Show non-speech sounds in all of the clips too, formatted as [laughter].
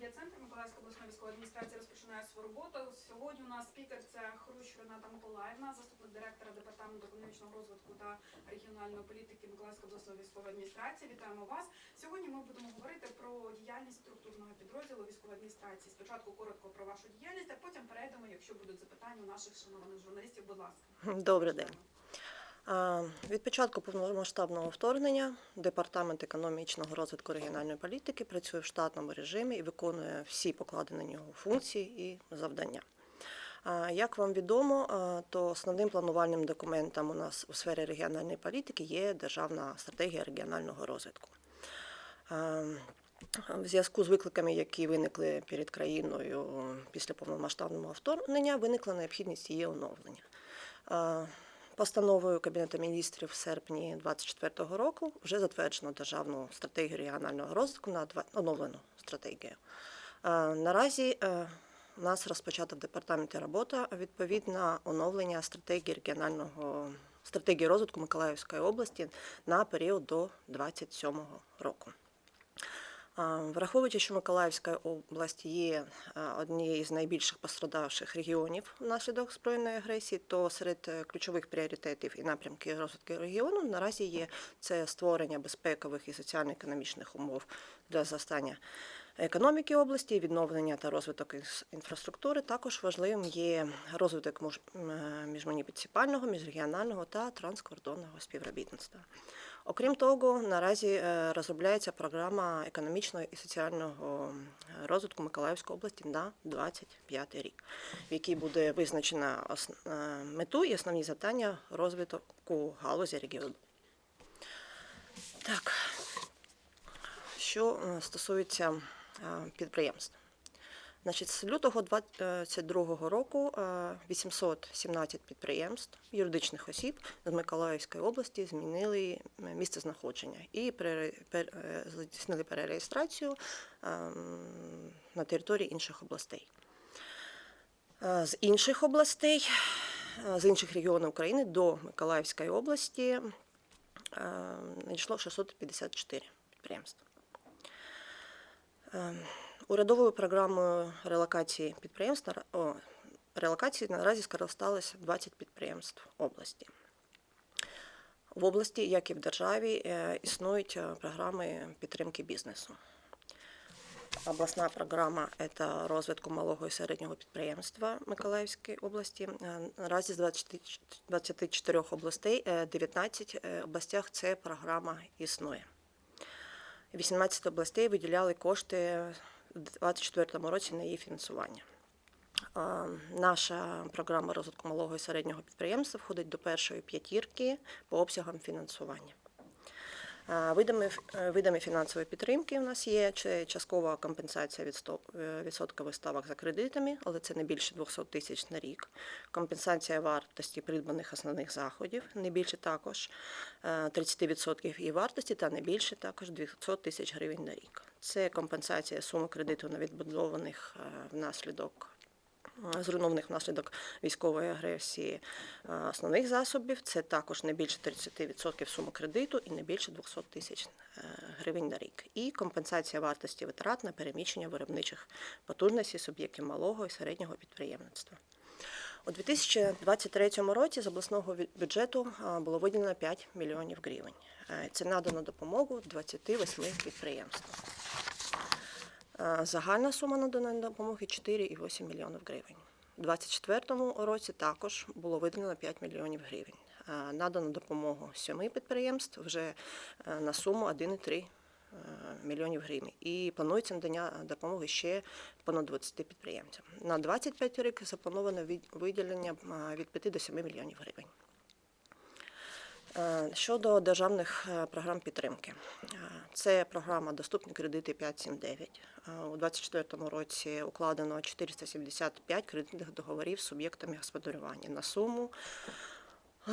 медіа-центр Миколаївської обласної військової адміністрації розпочинає свою роботу. Сьогодні у нас спікер це Хрущ Рената Миколаївна, заступник директора департаменту економічного розвитку та регіональної політики Миколаївської обласної військової адміністрації. Вітаємо вас. Сьогодні ми будемо говорити про діяльність структурного підрозділу військової адміністрації. Спочатку коротко про вашу діяльність, а потім перейдемо, якщо будуть запитання у наших шанованих журналістів. Будь ласка. Добрий день. А, Від початку повномасштабного вторгнення департамент економічного розвитку регіональної політики працює в штатному режимі і виконує всі покладені на нього функції і завдання. Як вам відомо, то основним планувальним документом у нас у сфері регіональної політики є державна стратегія регіонального розвитку. В зв'язку з викликами, які виникли перед країною після повномасштабного вторгнення, виникла необхідність її оновлення. Постановою Кабінету міністрів в серпні 2024 року вже затверджено державну стратегію регіонального розвитку на оновлену стратегію. Наразі е, у нас розпочата в департаменті робота відповідна оновлення стратегії регіонального стратегії розвитку Миколаївської області на період до 2027 року. Враховуючи, що Миколаївська область є однією з найбільших пострадавших регіонів внаслідок збройної агресії, то серед е, ключових пріоритетів і напрямків розвитку регіону наразі є це створення безпекових і соціально-економічних умов для зростання економіки області, відновлення та розвиток інфраструктури. Також важливим є розвиток е, міжмуніципального, міжрегіонального та транскордонного співробітництва. Окрім того, наразі е, розробляється програма економічного і соціального е, розвитку Миколаївської області на 25 рік, в якій буде визначена е, мету і основні завдання розвитку галузі регіону. Так, що стосується підприємств. Значить, з лютого 2022 року е, 817 підприємств, юридичних осіб з Миколаївської області змінили е, місце знаходження і е, здійснили перереєстрацію ем, на території інших областей. Е, З інших областей, е, з інших регіонів України до Миколаївської області е, надійшло 654 підприємства. Урядовою програмою релокації підприємств о, релокації наразі скористалися 20 підприємств області. В області, як і в державі, е, існують е, програми підтримки бізнесу. Обласна програма це розвитку малого і середнього підприємства Миколаївської області. Е, Наразі з 20 24 областей, е, 19 е, областях ця програма існує. 18 областей виділяли кошти у 2024 році на її фінансування. Наша програма розвитку малого і середнього підприємства входить до першої п'ятірки по обсягам фінансування. Видами, е, видами фінансової підтримки у нас є часткова компенсація від е, відсоткових ставок за кредитами, але це не більше 200 тисяч на рік. Компенсація вартості придбаних основних заходів, не більше також е, 30% її вартості та не більше також 200 тисяч гривень на рік. Це компенсація суми кредиту на відбудованих е, внаслідок е, зруйнованих внаслідок військової агресії е, основних засобів. Це також не більше 30% суми кредиту і не більше 200 тисяч е, гривень на рік. І компенсація вартості витрат на переміщення виробничих потужностей суб'єктів малого і середнього підприємництва. У 2023 році з обласного бюджету е, було виділено 5 мільйонів гривень. Е, Це надано допомогу 28 підприємствам. Загальна сума наданої допомоги 4,8 мільйонів гривень. У 2024 році також було виділено 5 мільйонів гривень. Надано допомогу сьоми підприємств вже е, на суму 1,3 е, мільйонів гривень. І планується надання допомоги ще понад 20 підприємцям. На 25 рік заплановано виділення від 5 до 7 мільйонів гривень. Е, Щодо державних е, програм підтримки, Е, це програма Доступні кредити 579. Е, У 2024 році укладено 475 кредитних договорів з суб'єктами господарювання на суму е,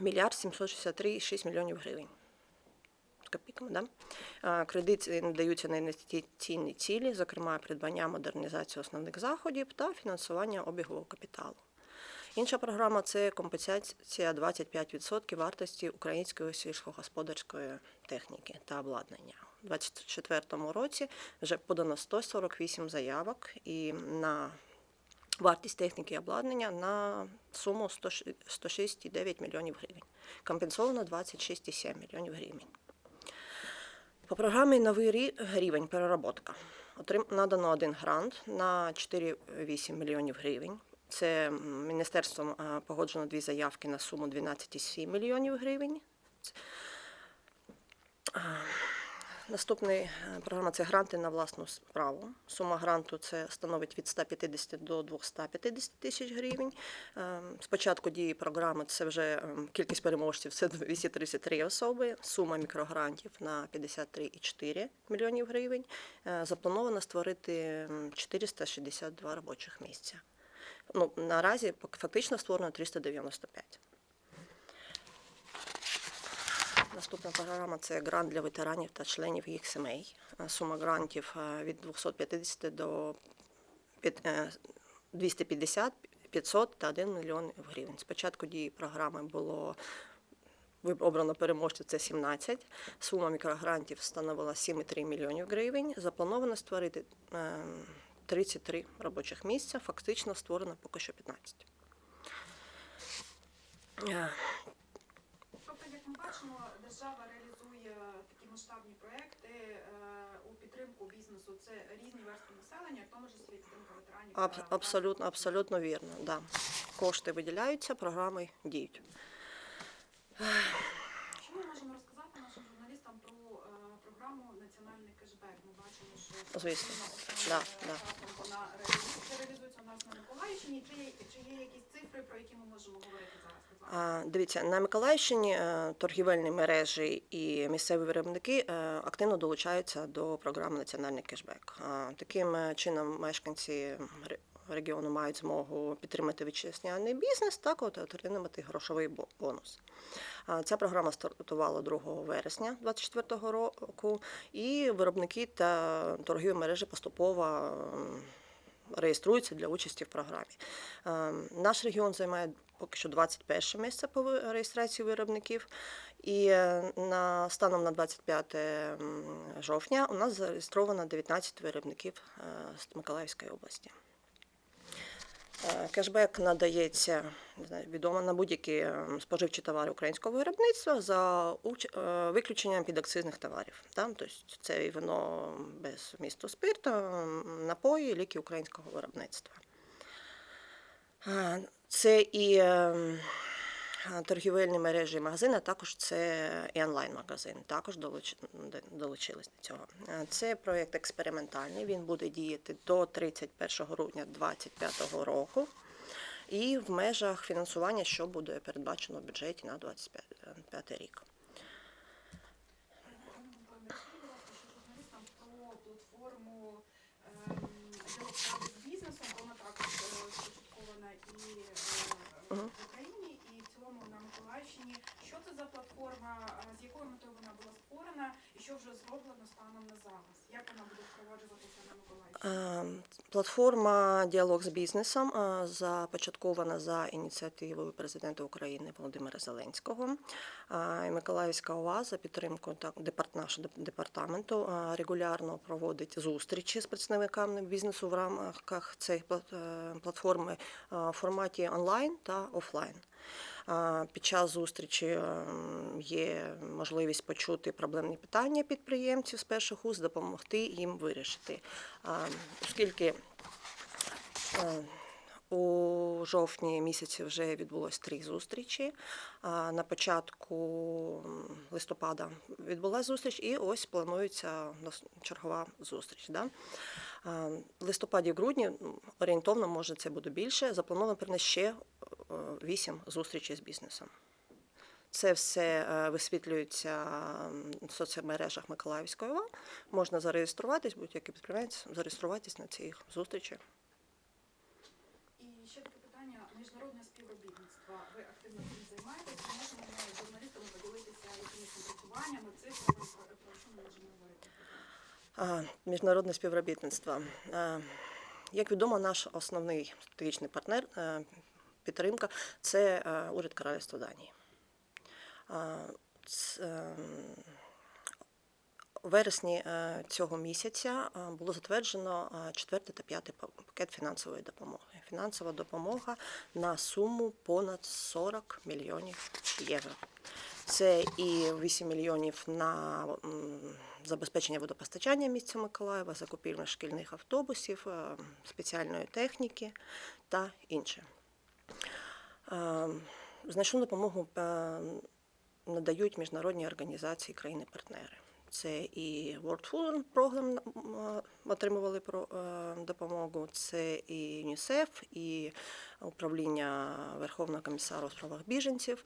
мільярд 763,6 мільйонів гривень. Копійками, да? Кредити надаються на інвестиційні цілі, зокрема придбання модернізацію основних заходів та фінансування обігового капіталу. Інша програма це компенсація 25% вартості української сільськогосподарської техніки та обладнання. У 2024 році вже подано 148 заявок і на вартість техніки і обладнання на суму 100 106,9 мільйонів гривень. Компенсовано 26,7 мільйонів гривень. По програмі Новий рі- рівень переработка надано один грант на 4,8 мільйонів гривень. Це міністерством е, погоджено дві заявки на суму 12,7 мільйонів гривень. Наступна програма це гранти на власну справу. Сума гранту це становить від 150 до 250 тисяч гривень. Е, З початку дії програми це вже е, кількість переможців це 233 особи. Сума мікрогрантів на 53,4 мільйонів гривень. Е, Заплановано створити 462 робочих місця. Ну, наразі фактично створено 395. Наступна програма це грант для ветеранів та членів їх сімей. Е, Сума грантів е, від 250 до е, 250, 500 та 1 мільйон гривень. Спочатку дії програми було обрано переможців це 17. Сума мікрогрантів становила 7,3 мільйонів гривень. Заплановано створити е, 33 робочих місця. Фактично створено поки що 15. Е, Тобто, як ми бачимо, держава реалізує такі масштабні проекти е, у підтримку бізнесу. Це різні верстви населення, в тому числі підтримка ветеранів. Аб- абсолютно, абсолютно вірно. Да. Кошти виділяються, програми діють. Що ми можемо розказати нашим журналістам про е, програму Національний кешбек? Ми бачимо, що Звісно. Да, да. реалізується, у нас на Миколаївщині. Чи, є- чи є якісь цифри, про які ми можемо говорити зараз? А, Дивіться, на Миколаївщині е, торгівельні мережі і місцеві виробники е, активно долучаються до програми Національний кешбек. Таким е, чином мешканці ре- регіону мають змогу підтримати вітчизняний бізнес, так от отримати грошовий бонус. Ця програма стартувала 2 вересня 2024 року, і виробники та торгові мережі поступово реєструються для участі в програмі. Наш регіон займає поки що 21 місце по реєстрації виробників. І е, на станом на 25 жовтня у нас зареєстровано 19 виробників е, з Миколаївської області. Кешбек надається відомо на будь-які е, споживчі товари українського виробництва за е, виключенням підакцизних товарів. Тобто це і вино без вмісту спирту, напої, ліки українського виробництва. Е, Це і е, торгівельні мережі і магазини, також це і онлайн-магазин. Також долуч- долучились до цього. Е, Це проєкт експериментальний. Він буде діяти до 31 грудня 2025 року. І в межах фінансування, що буде передбачено в бюджеті на 2025 рік. Пане Миколо, розкажіть, будь ласка, що журналістам про платформу ем, «Діалог з бізнесом. Вона також е, започаткована і е, Мгм. в Україні, і в цілому на Миколаївщині. Що платформа, е, з якою метою вона була створена, і що вже зроблено станом на зараз? Як вона буде впроваджуватися на Миколаївщині? Е, Платформа Діалог з бізнесом е, започаткована за ініціативою президента України Володимира Зеленського. Е, Миколаївська ОВА за підтримку нашого департаменту регулярно проводить зустрічі з представниками бізнесу в рамках цієї платформи в форматі онлайн та офлайн. Під час зустрічі ем, є можливість почути проблемні питання підприємців з перших уст, допомогти їм вирішити. Оскільки е, у жовтні місяці вже відбулось три зустрічі. На початку листопада відбулася зустріч, і ось планується чергова зустріч. Да? В листопаді, грудні орієнтовно, може, це буде більше. Заплановано принести ще е, вісім зустрічей з бізнесом. Це все е, висвітлюється в соцмережах Миколаївської ОВА. Можна зареєструватись, будь-який підприємець, зареєструватись на ці зустрічі. І ще таке питання: міжнародне співробітництво. Ви активно цим займаєтесь? Чи можемо ми журналістами поділитися якимись напрацюваннями, цифрами, про, про що ми можемо говорити? Міжнародне співробітництво. Е, Як відомо, наш основний стратегічний партнер е, підтримка це е, уряд Королівства Данії. Ем, У вересні е, цього місяця е, було затверджено четвертий та п'ятий пакет фінансової допомоги. Фінансова допомога на суму понад 40 мільйонів євро. Це і 8 мільйонів на забезпечення водопостачання місця Миколаєва, закупівлю шкільних автобусів, спеціальної техніки та інше. Е, Значну допомогу е, надають міжнародні організації країни-партнери. Це і World Food Program отримували е, допомогу, це і ЮНІСЕФ, і управління Верховного комісару у справах біженців.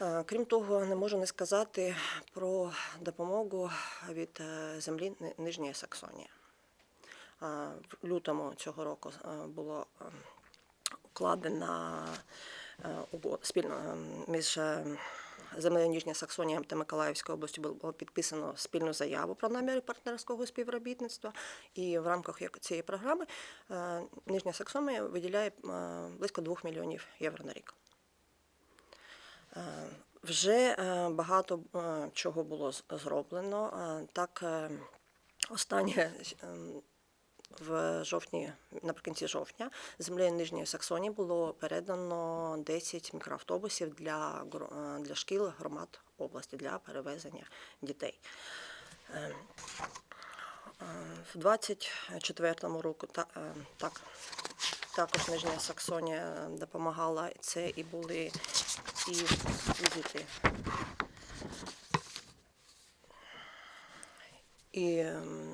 Е, Крім того, не можу не сказати про допомогу від е, землі Нижньої Саксонії. Е, В лютому цього року е, було е, укладена е, уго- спільно е, між е, землею Ніжня Саксонія та Миколаївською областю було підписано спільну заяву про наміри партнерського співробітництва. І в рамках цієї програми е, Нижня Саксонія виділяє е, близько 2 мільйонів євро на рік. Е, Вже е, багато е, чого було зроблено. Е, Так, е, останнє ем, в жовтні, наприкінці жовтня, землею Нижньої Саксонії було передано 10 мікроавтобусів для, е, для шкіл громад області для перевезення дітей. Е, е, В 24-му року та, е, так, також Нижня Саксонія допомагала. Це і були і візити. І ем,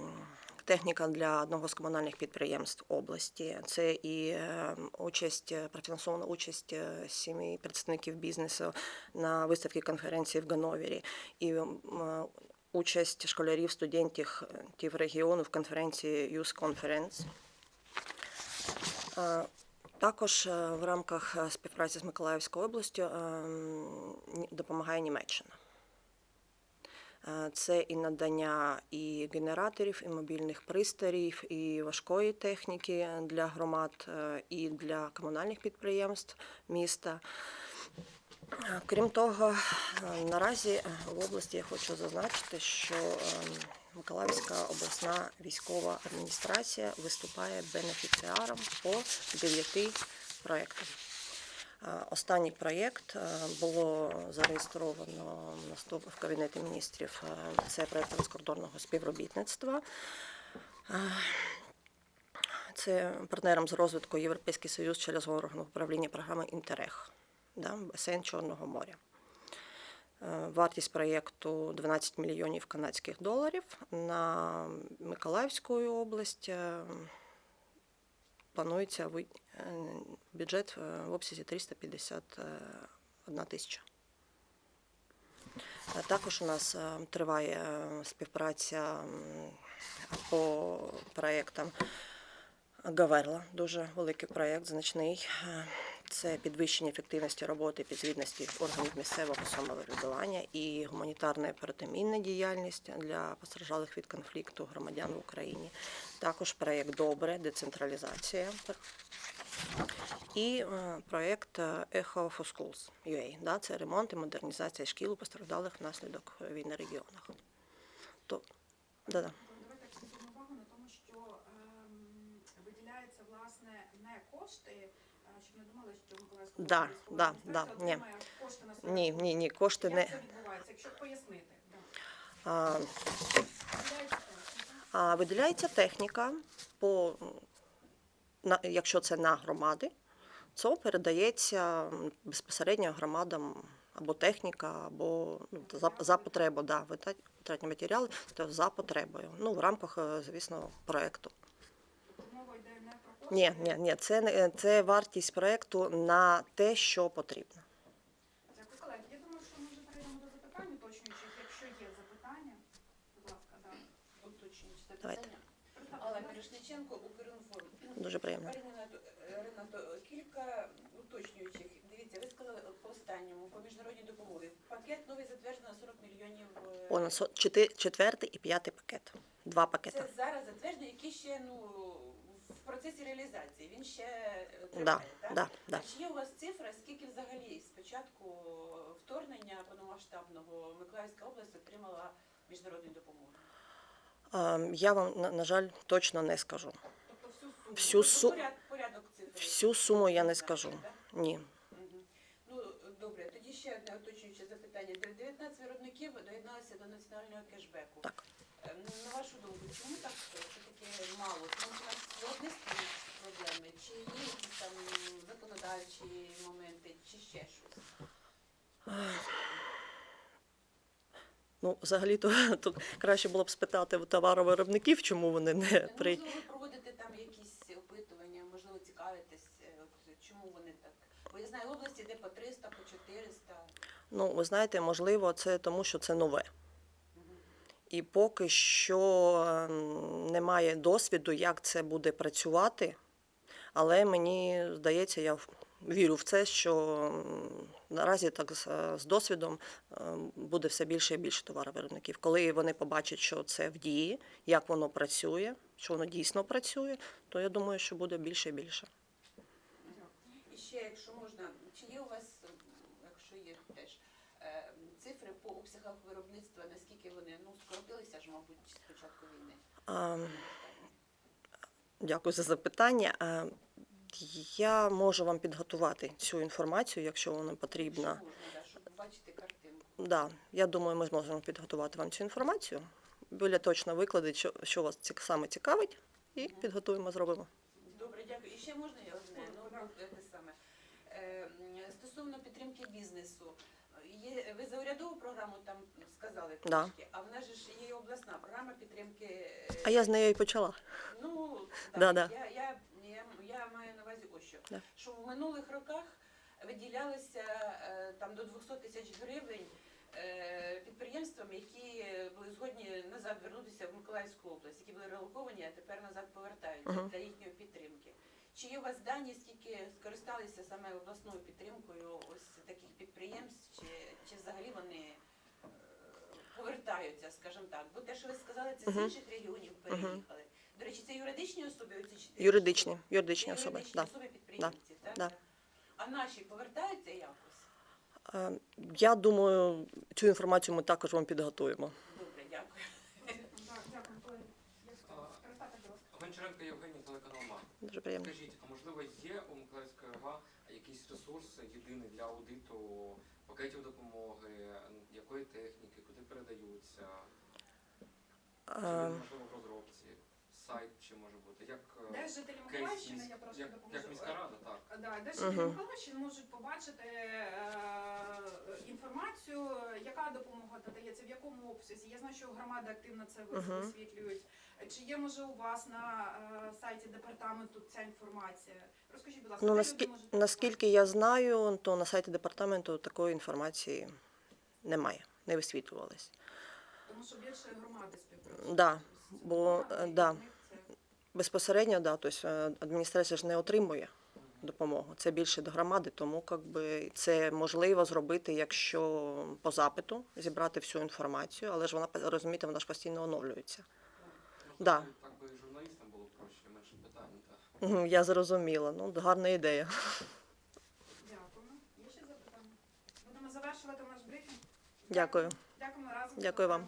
техніка для одного з комунальних підприємств області. Це і ем, участь, е, профінансована участь е, представників бізнесу на виставці конференції в Ганновері. І ем, е, участь школярів, студентів тів регіону в конференції Youth Conference. Також в рамках співпраці з Миколаївською областю ем, допомагає Німеччина. Е, Це і надання і генераторів, і мобільних пристроїв, і важкої техніки для громад, е, і для комунальних підприємств міста. Е, Крім того, наразі в області я хочу зазначити, що е, Миколаївська обласна військова адміністрація виступає бенефіціаром по дев'яти проєктам. Останній проєкт е, було зареєстровано в Кабінеті міністрів. е, Це проєкт транскордонного співробітництва. Е, Це партнером з розвитку Європейський Союз через орган управління програми Інтерег, да, басейн Чорного моря. Вартість проєкту 12 мільйонів канадських доларів. На Миколаївську область планується е, бюджет е, в обсязі 351 тисяча. Е, Також у нас триває співпраця по проєктам Гаверла, дуже великий проєкт, значний. Це підвищення ефективності роботи підзвітності органів місцевого самоврядування і гуманітарна і діяльність для постраждалих від конфлікту громадян в Україні. Також проєкт Добре, децентралізація. І е, проєкт е, Echo for Schools UA. Да, це ремонт і модернізація шкіл постраждалих внаслідок війни регіонах. То, да-да. Давайте акцентуємо увагу на тому, що ем, виділяється власне не кошти, що Миколаївська Да, да, да, ні. отримає кошти на свою Ні, ні, ні, кошти Як не. це відбувається, якщо пояснити? Да. А, Виділяється техніка. А виділяється техніка, по, на, якщо це на громади, це передається безпосередньо громадам або техніка, або ну, за, за потребу, да, витратні матеріали, то за потребою. Ну, в рамках, е, звісно, проєкту. Тобто мова йде не про кошти. Ні, ні, ні, це, не- це вартість проєкту на те, що потрібно. Дякую, колеги. Я думаю, що ми вже перейдемо до запитань уточнюючих. Якщо є запитання, будь ласка, да. уточнюючи Давайте. запитання. Алла себе. Укрінформ. Дуже приємно. Пані Ренато, е, Ренато, кілька уточнюючих. Дивіться, ви сказали по останньому, по міжнародній допомозі. Пакет новий затверджено на 40 мільйонів. е, Понад со- чотири- четвертий і п'ятий пакет. Два пакети. Це зараз затверджено, який ще ну, процесі реалізації. Він ще е, Да, триває, так? да, да. А чи є у вас цифра, скільки взагалі з початку вторгнення повномасштабного Миколаївська область отримала міжнародної допомоги? Ем, Я вам, на, на жаль, точно не скажу. Тобто всю суму. Всю Тобто су- поряд- порядок цифр. Всю суму я не скажу. так? Ні. Ну, добре, тоді ще одне уточнююче запитання. Де- 19 виробників доєдналися до національного кешбеку. Так. Е, ну, На вашу думку, чому так все-таки мало? Тому що у нас виробництві проблеми, чи є якісь там законодавчі моменти, чи ще щось? Ну, взагалі-то [laughs] то краще було б спитати у товаровиробників, чому вони не при. Можливо, ви проводите там якісь опитування, можливо, цікавитесь, е, чому вони так. Бо я знаю області, де по 300, по 400. Ну, ви знаєте, можливо, це тому, що це нове. І поки що ем, немає досвіду, як це буде працювати. Але мені здається, я вірю в це, що наразі так з, з досвідом ем, буде все більше і більше товаровиробників. Коли вони побачать, що це в дії, як воно працює, що воно дійсно працює, то я думаю, що буде більше і більше. І ще, якщо можна, чи є у вас, якщо є теж, е, цифри по обсягах виробництва, наскільки вони ну, скоротилися ж, мабуть, з початку війни? Ем, Дякую за запитання. Я можу вам підготувати цю інформацію, якщо вона потрібна. Бачити картинку. Да, я думаю, ми зможемо підготувати вам цю інформацію. Біля точно викладить, що, що вас цік- саме цікавить, і підготуємо, зробимо. Добре, дякую. І ще можна я одне? Ну, Да. те саме. Е, м, Стосовно підтримки бізнесу, є, ви за урядову програму там сказали Да. трошки, а в нас же ж є і обласна програма підтримки. е, А я з нею і почала. Ну, Да, так, да. Я, я, я, я маю на увазі ось що. Да. Що в минулих роках виділялося е, там до 200 тисяч гривень е, підприємствам, які були згодні назад вернутися в Миколаївську область, які були релоковані, а тепер назад повертаються Мгм. для їхньої підтримки. Чи є у вас дані, скільки скористалися саме обласною підтримкою ось таких підприємств, чи, чи взагалі вони е, повертаються, скажімо так? Бо те, що ви сказали, це з інших регіонів переїхали. До речі, це юридичні особи оці чотири? Юридичні, юридичні Це особи. юридичні Да. особи підприємці, так? Да. А наші повертаються якось? Е, Я думаю, цю інформацію ми також вам підготуємо. Добре, дякую. Гончаренко Євгеній, телеканал МА. Дуже приємно. Скажіть, а можливо є у Миколаївської ОГА якийсь ресурс єдиний для аудиту пакетів допомоги, якої техніки, куди передаються? Чи Е, можливо в розробці? Сайт чи може бути? Як е, Де жителі кейс Миколаївщини, міс- я трошки як, допоможу. як міська рада, так. Да, де жителі Мгм. Миколаївщини можуть побачити е, інформацію, яка допомога надається, в якому обсязі. Я знаю, що громади активно це вис- Мгм. висвітлюють. Чи є може у вас на е, сайті департаменту ця інформація? Розкажіть, будь ласка, Ну, де люди можуть наскільки я знаю, то на сайті департаменту такої інформації немає, не висвітлювалась. Тому що більше громади співпрацюють. Да, бо, е, да. Безпосередньо, да, тобто е, адміністрація ж не отримує допомогу. Це більше до громади, тому как би, це можливо зробити, якщо по запиту зібрати всю інформацію, але ж вона розумієте, вона ж постійно оновлюється. Да. Так би і журналістам було проще, менше питань. Так. Мгм, Я зрозуміла. Ну, гарна ідея. Дякуємо. Є ще запитання? Будемо завершувати наш брифінг. Дякую. Дякую вам.